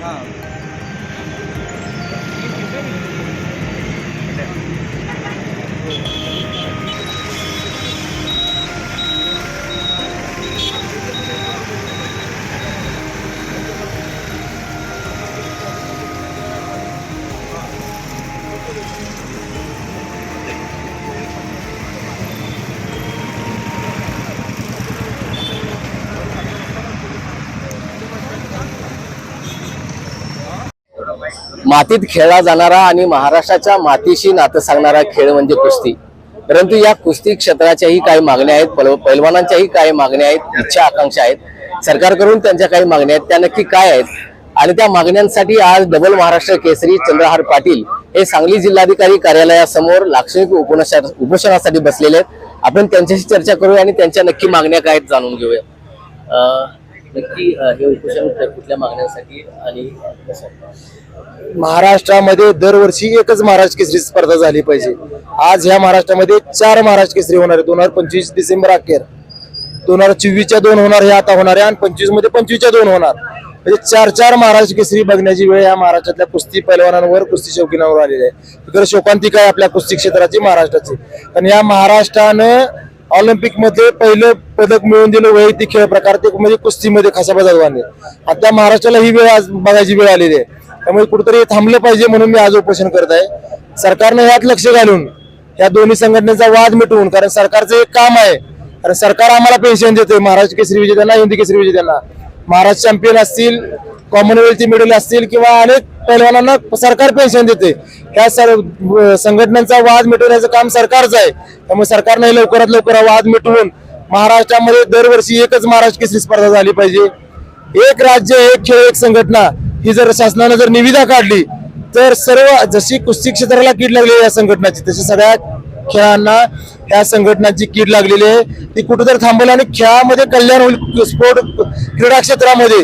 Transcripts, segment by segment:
看 मातीत खेळला जाणारा आणि महाराष्ट्राच्या मातीशी नातं सांगणारा खेळ म्हणजे कुस्ती. परंतु या कुस्ती क्षेत्राच्याही काही मागण्या आहेत पल- पैलवानांच्याही काही मागण्या आहेत इच्छा आकांक्षा आहेत. सरकारकडून त्यांच्या काही मागण्या आहेत त्या नक्की काय आहेत? आणि त्या मागण्यांसाठी आज डबल महाराष्ट्र केसरी चंद्रहार पाटील हे सांगली जिल्हाधिकारी कार्यालयासमोर लाक्षणिक उपोषणा उपोषणासाठी बसलेले आहेत. आपण त्यांच्याशी चर्चा करूया आणि त्यांच्या नक्की मागण्या काय आहेत जाणून घेऊया. नक्की हे उपोषण कुठल्या मागण्यांसाठी आणि महाराष्ट्रामध्ये दरवर्षी एकच महाराष्ट्र केसरी स्पर्धा झाली पाहिजे. आज ह्या महाराष्ट्रामध्ये चार महाराष्ट्र केसरी होणार आहे दोन हजार पंचवीस डिसेंबर अखेर. दोन हजार चोवीसच्या दोन होणार हे आता होणार आहे. आणि पंचवीसमध्ये पंचवीसच्या दोन होणार. म्हणजे चार चार महाराष्ट्र केसरी बघण्याची वेळ या महाराष्ट्रातल्या कुस्ती पैलवानांवर कुस्ती शौकीनांवर आलेली आहे. इकडे शोकांतिका आहे आपल्या कुस्ती क्षेत्राची महाराष्ट्राची. पण या महाराष्ट्रानं ऑलिम्पिकमध्ये पहिलं पदक मिळवून दिलं वैयक्तिक खेळ प्रकार ते म्हणजे कुस्तीमध्ये खासाबा जाधवाने आता महाराष्ट्राला ही वेळ आज बघायची वेळ आलेली आहे. त्यामुळे कुठेतरी थांबलं पाहिजे म्हणून मी आज उपोषण करत आहे. सरकारनं यात लक्ष घालून या दोन्ही संघटनेचा वाद मिटवून कारण सरकारचं एक काम आहे कारण सरकार आम्हाला पेन्शन देते महाराष्ट्र केसरी विजेत्यांना हिंदी केसरी विजेत्यांना. महाराष्ट्र चॅम्पियन असतील कॉमनवेल्थ मेडल असतील किंवा अनेक पैलवानांना सरकार पेन्शन देते ह्या सर्व संघटनांचा वाद मिटवण्याचं काम सरकारचं आहे. त्यामुळे सरकारनं हे लवकरात लवकर वाद मिटवून महाराष्ट्रामध्ये दरवर्षी एकच महाराष्ट्र केसरी स्पर्धा झाली पाहिजे. एक राज्य एक खेळ एक संघटना. ही जर शासनानं जर निविदा काढली तर सर्व जशी कुस्ती क्षेत्राला कीड लागली आहे या संघटनाची तशी सगळ्या खेळांना या संघटनाची कीड लागलेली आहे. ती कुठेतरी थांबेल आणि खेळामध्ये कल्याण होईल स्पोर्ट क्रीडा क्षेत्रामध्ये.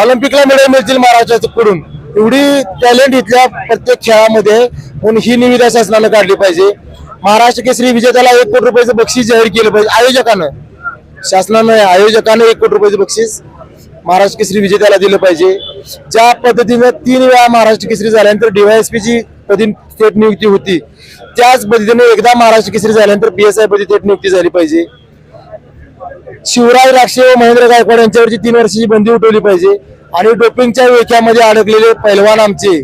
ऑलिम्पिकला मेडल मिळतील महाराष्ट्राकडून. एवढी टॅलेंट इथल्या प्रत्येक खेळामध्ये म्हणून ही निविदा शासनानं काढली पाहिजे. महाराष्ट्र केसरी विजेत्याला एक कोटी रुपयाचं बक्षीस जाहीर केलं पाहिजे आयोजकानं. शासनानं आयोजकानं एक कोटी रुपयाचं बक्षीस महाराष्ट्र केसरी विजेत्याला दिलं पाहिजे. ज्या पद्धतीनं तीन वेळा महाराष्ट्र केसरी झाल्यानंतर डीवायएसपीची ची पदी थेट नियुक्ती होती. त्याच पद्धतीने एकदा महाराष्ट्र केसरी झाल्यानंतर बीएसआय पदी थेट नियुक्ती झाली पाहिजे. शिवराज राक्षे व महेंद्र गायकवाड यांच्यावरची तीन वर्षाची बंदी उठवली पाहिजे. आणि डोपिंगच्या वेख्यामध्ये अडकलेले पैलवान आमचे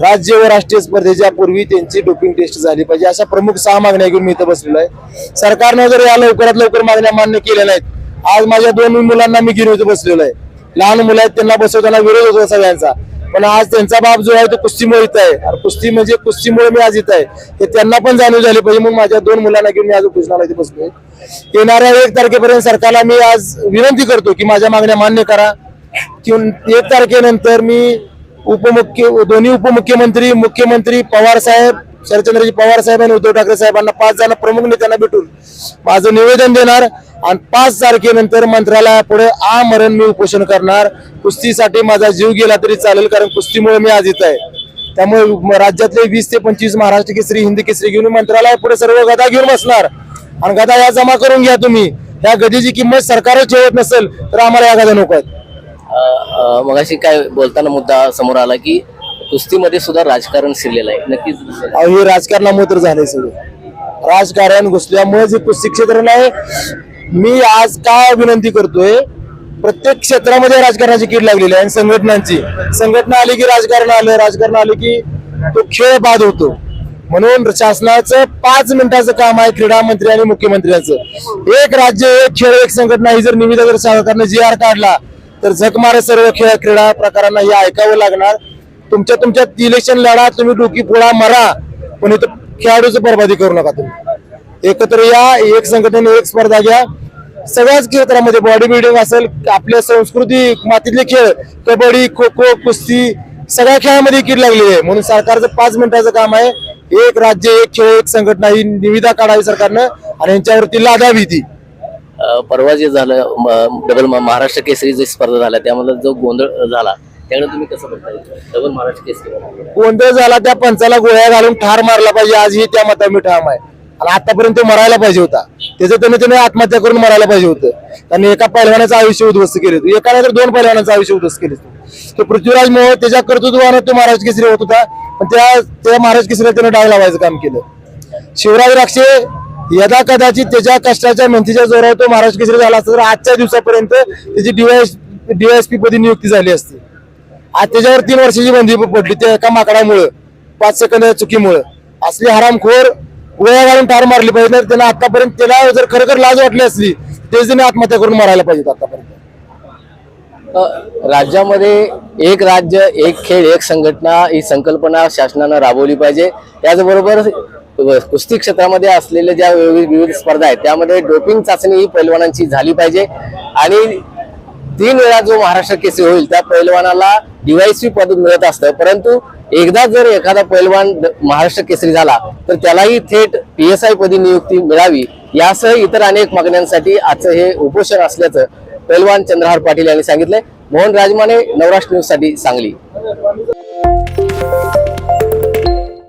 राज्य व राष्ट्रीय स्पर्धेच्या पूर्वी त्यांची डोपिंग टेस्ट झाली पाहिजे. अशा प्रमुख सहा मागण्या घेऊन मी इथं बसलेलो आहे. सरकारनं जर या लवकरात लवकर मागण्या मान्य केल्या नाहीत आज माझ्या दोन मुलांना मी घेऊन बसलेलो आहे. लहान मुलं आहेत त्यांना बसवताना विरोध होतो सगळ्यांचा. पण आज त्यांचा बाप जो आहे तो कुस्तीमुळे इथं आहे. आणि कुस्ती म्हणजे कुस्तीमुळे मी आज इथं आहे. हे त्यांना पण जाणीव झाली पाहिजे. मग माझ्या दोन मुलांना घेऊन मी आज उपोषणाला इथे बसलोय. येणाऱ्या एक तारखेपर्यंत सरकारला मी आज विनंती करतो की माझ्या मागण्या मान्य करा. की एक तारखेनंतर मी उपमुख्य दोन्ही उपमुख्यमंत्री मुख्यमंत्री पवार साहेब शरदचंद्रजी पवार साहेब आणि उद्धव ठाकरे साहेबांना पाच जण प्रमुख नेत्यांना भेटून माझं निवेदन देणार. आणि पाच तारखेनंतर मंत्रालयापुढे आमरण मी उपोषण करणार. कुस्तीसाठी माझा जीव गेला तरी चालेल कारण कुस्तीमुळे मी आज इथं आहे. त्यामुळे राज्यातले वीस ते पंचवीस महाराष्ट्र केसरी हिंदी केसरी घेऊन मंत्रालयापुढे सर्व गदा घेऊन बसणार. आणि गदा या जमा करून घ्या तुम्ही. या गदीची किंमत सरकारच ठेवत नसेल तर आम्हाला या गदा नको आहेत. मग अशी काय बोलताना मुद्दा समोर आला की कुस्तीमध्ये सुद्धा राजकारण शिरलेलं आहे. नक्कीच हे राजकारणामुळे तर झालंय सगळं. राजकारण घुसल्यामुळे जे कुस्ती क्षेत्र आहे मी आज काय विनंती करतोय? प्रत्येक क्षेत्रामध्ये राजकारणाची कीड लागलेली आहे आणि संघटनांची. संघटना आली की राजकारण आलं राजकारण आलं की तो खेळ बाद होतो. म्हणून शासनाचं पाच मिनिटाचं काम आहे क्रीडा मंत्री आणि मुख्यमंत्र्यांचं. एक राज्य एक खेळ एक संघटना ही जर निविदा जर सरकारने जी आर काढला तर झकमारे सर्व खेळ क्रीडा प्रकारांना हे ऐकावं लागणार. तुमच्या तुमच्या इलेक्शन लढा तुम्ही डोकी पोळा मरा पण इथं खेळाडूचं बरबादी करू नका तुम्ही. एकत्र या एक संघटनेने एक स्पर्धा घ्या. सगळ्याच क्षेत्रामध्ये बॉडी बिल्डिंग असेल आपल्या संस्कृती मातीतले खेळ कबड्डी खो खो कुस्ती सगळ्या खेळामध्ये कीड लागलेली आहे. म्हणून सरकारचं पाच मिनिटाचं काम आहे. एक राज्य एक खेळ एक संघटना ही निविदा काढावी सरकारनं आणि यांच्यावरती लादावी ती. परवा जे झालं डबल महाराष्ट्र केसरी जी स्पर्धा झाल्या त्यामध्ये जो गोंधळ झाला त्याकडे तुम्ही कसं बघताय? डबल महाराष्ट्र केसरी. गोंधळ झाला त्या पंचाला गोळ्या घालून ठार मारला पाहिजे. आज ही त्या मता मी ठाम आहे. आणि आतापर्यंत तो मरायला पाहिजे होता. त्याचं त्याने त्याने आत्महत्या करून मरायला पाहिजे होतं. त्यांनी एका पहिलवानाचं आयुष्य उद्ध्वस्त केले होते. एकाने तर दोन पहिलवानाचं आयुष्य उद्ध्वस्त केले होते. तो पृथ्वीराज मोह त्याच्या कर्तृत्वानं तो महाराज केसरी होत होता. पण त्या त्या महाराज केसरीला त्याने डाग लावायचं काम केलं. शिवराज राक्षे यदा कदाचित त्याच्या कष्टाच्या मेहनतीच्या जोरावर तो महाराज केसरी झाला असता तर आजच्या दिवसापर्यंत त्याची डीवायस डीवायएसपी पदी नियुक्ती झाली असती. आज त्याच्यावर तीन वर्षाची बंदी पडली त्या एका माकडामुळं पाच सेकंद चुकीमुळं. असली हरामखोर गोळ्या घालून ठार मारली पाहिजे नाही त्यांना आतापर्यंत त्याला जर खरोखर लाज वाटली असली तेच त्याने आत्महत्या करून मारायला पाहिजे आतापर्यंत. राज्यामध्ये एक राज्य एक खेळ एक संघटना ही संकल्पना शासनानं राबवली पाहिजे. त्याचबरोबर कुस्ती क्षेत्रामध्ये असलेल्या ज्या विविध विविध स्पर्धा आहेत त्यामध्ये डोपिंग चाचणी ही पैलवानांची झाली पाहिजे. आणि तीन वेळा जो महाराष्ट्र केसरी होईल त्या पैलवानाला डीवायसी पद मिळत असतं. परंतु एकदा जर एखादा पैलवान महाराष्ट्र केसरी झाला तर त्यालाही थेट पी एस आय पदी नियुक्ती मिळावी यासह इतर अनेक मागण्यांसाठी आजचं हे उपोषण असल्याचं पैलवान चंद्रहार पाटील यांनी सांगितलंय. मोहन राजमाने नवराष्ट्र न्यूजसाठी सांगली.